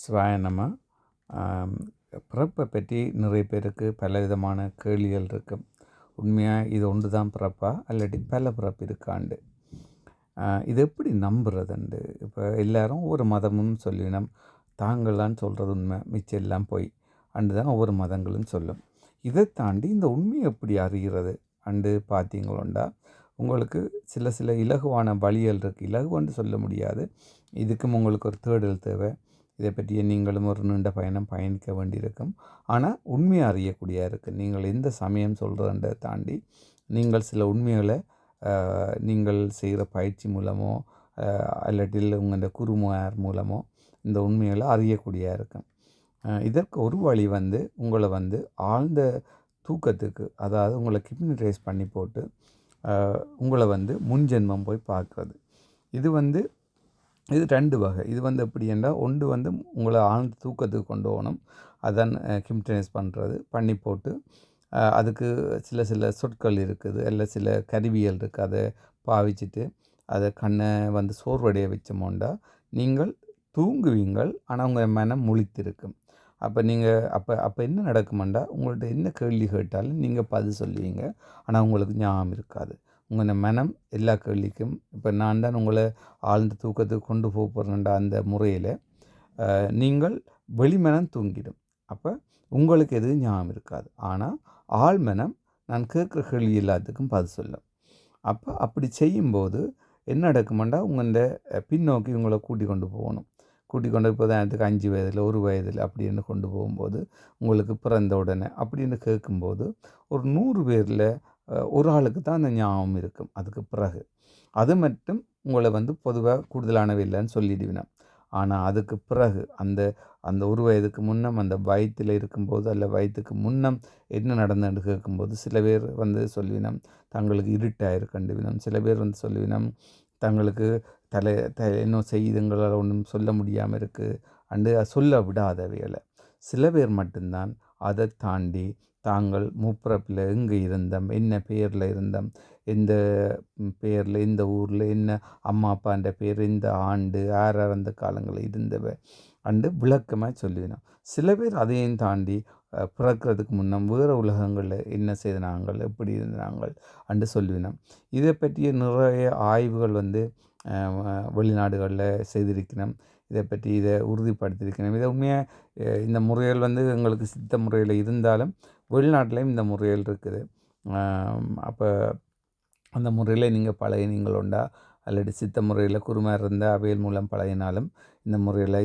சிவாய பிறப்பை பற்றி நிறைய பேருக்கு பல விதமான கேள்விகள் இருக்கும் உண்மையாக இது ஒன்று தான் பிறப்பா? இல்லாட்டி பல பிறப்பு இருக்காண்டு இது எப்படி நம்புறதுண்டு இப்போ எல்லாரும் ஒவ்வொரு மதமும் சொல்லினோம். தாங்களான்னு சொல்கிறது உண்மை. மிச்சம் எல்லாம் போய். அண்டு தான் ஒவ்வொரு மதங்களும் சொல்லும். இதை தாண்டி இந்த உண்மையை எப்படி அறிகிறது? அண்டு பார்த்தீங்களோண்டா? உங்களுக்கு சில சில இலகுவான வழிகள் இருக்குது இலகுவான்னு சொல்ல முடியாது. இதுக்கும் உங்களுக்கு ஒரு தேடல் தேவை. இதை பற்றிய நீங்களும் ஒரு நீண்ட பயணம் பயணிக்க வேண்டியிருக்கும். ஆனால் உண்மையை அறியக்கூடிய இருக்குது நீங்கள் எந்த சமயம் சொல்கிறத தாண்டி நீங்கள் சில உண்மைகளை நீங்கள் செய்கிற பயிற்சி மூலமோ இல்லாட்டில் அல்லாட்டில் உங்களோட குருமார் மூலமோ இந்த உண்மைகளை அறியக்கூடிய இருக்கும் இதற்கு ஒரு வழி வந்து உங்களை வந்து ஆழ்ந்த தூக்கத்துக்கு அதாவது உங்களை கிப்னடைஸ் பண்ணி போட்டு உங்களை வந்து முன்ஜென்மம் போய் பார்க்குறது. இது வந்து இது ரெண்டு வகை. இது வந்து எப்படி என்றால் ஒன்று வந்து உங்களை ஆழ்ந்த தூக்கத்துக்கு கொண்டு போகணும். அதான் கிம்டனைஸ் பண்ணுறது பண்ணி போட்டு அதுக்கு சில சில சொற்கள் இருக்குது. இல்லை சில கருவிகள் இருக்குது. அதை பாவிச்சிட்டு அதை கண்ணை வந்து சோர்வடைய வச்சோமோண்டா நீங்கள் தூங்குவீங்கள் ஆனால் உங்கள் மனம் முழித்திருக்கும். அப்போ நீங்கள் அப்போ அப்போ என்ன நடக்குமெண்டா உங்கள்கிட்ட என்ன கேள்வி கேட்டாலும் நீங்கள் பதில் சொல்லுவீங்க. ஆனால் உங்களுக்கு ஞாபகம் இருக்காது. உங்கள் மனம் எல்லா கேள்விக்கும் இப்போ நான் தான் உங்களை ஆழ்ந்த தூக்கத்துக்கு கொண்டு போக போகிறேன்டா அந்த முறையில் நீங்கள் வெளிமனம் தூங்கிடும். அப்போ உங்களுக்கு எதுவும் ஞாபகம் இருக்காது. ஆனால் ஆழ்மனம் நான் கேட்குற கேள்வி எல்லாத்துக்கும் பதில் சொல்லும். அப்போ அப்படி செய்யும்போது என்ன நடக்குமெண்டா? உங்கள்ட பின்னோக்கி உங்களை கூட்டி கொண்டு போகணும். கூட்டி கொண்டு போய் உதாரணத்துக்கு அஞ்சு வயதில் ஒரு வயதில் அப்படின்னு கொண்டு போகும்போது உங்களுக்கு பிறந்த உடனே அப்படின்னு கேட்கும்போது ஒரு நூறு பேரில் ஒரு ஆளுக்கு தான் அந்த ஞாபகம் இருக்கும். அதுக்கு பிறகு. அது மட்டும் உங்களை வந்து பொதுவாக கூடுதலானவை இல்லைன்னு சொல்லிடுவினா. ஆனால் அதுக்கு பிறகு அந்த அந்த ஒரு வயதுக்கு முன்னம் அந்த வயிற்றில் இருக்கும்போது அல்ல வயிற்றுக்கு முன்னம் என்ன நடந்துன்னு கேட்கும்போது சில பேர் வந்து சொல்லுவினம் தங்களுக்கு இருட்டாயிருக்கண்டுவினம் சில பேர் வந்து சொல்லுவினம் தங்களுக்கு தலை த இன்னும் செய்துங்களால் ஒன்றும் சொல்ல முடியாமல் இருக்குது அண்டு சொல்ல விடாதவைகளை சில பேர் மட்டும்தான் அதை தாண்டி தாங்கள் முப்பிறப்பில் எங்கே இருந்தோம்? என்ன பேரில் இருந்தோம்? எந்த பேரில் இந்த ஊரில்? என்ன அம்மா அப்பான்ற பேர் இந்த ஆண்டு யார் அந்த காலங்களில் இருந்தவ? அண்டு விளக்கமாக சொல்லிடணும் சில பேர் அதையும் தாண்டி பிறக்கிறதுக்கு முன்னம் வேறு உலகங்களில் என்ன செய்தினாங்கள் எப்படி இருந்தாங்கள் அண்டு சொல்லினோம் இதை பற்றிய நிறைய ஆய்வுகள் வந்து வெளிநாடுகளில் செய்திருக்கணும் இதை பற்றி இதை உறுதிப்படுத்தியிருக்கணும் இதை உண்மையாக இந்த முறைகள் வந்து எங்களுக்கு சித்த முறையில் இருந்தாலும் வெளிநாட்டிலையும் இந்த முறைகள் இருக்குது. அப்போ அந்த முறையில் நீங்கள் பழகினீங்களுண்டா அல்லது சித்த முறையில் குருமா இருந்தால் அவையல் மூலம் பழகினாலும் இந்த முறையில்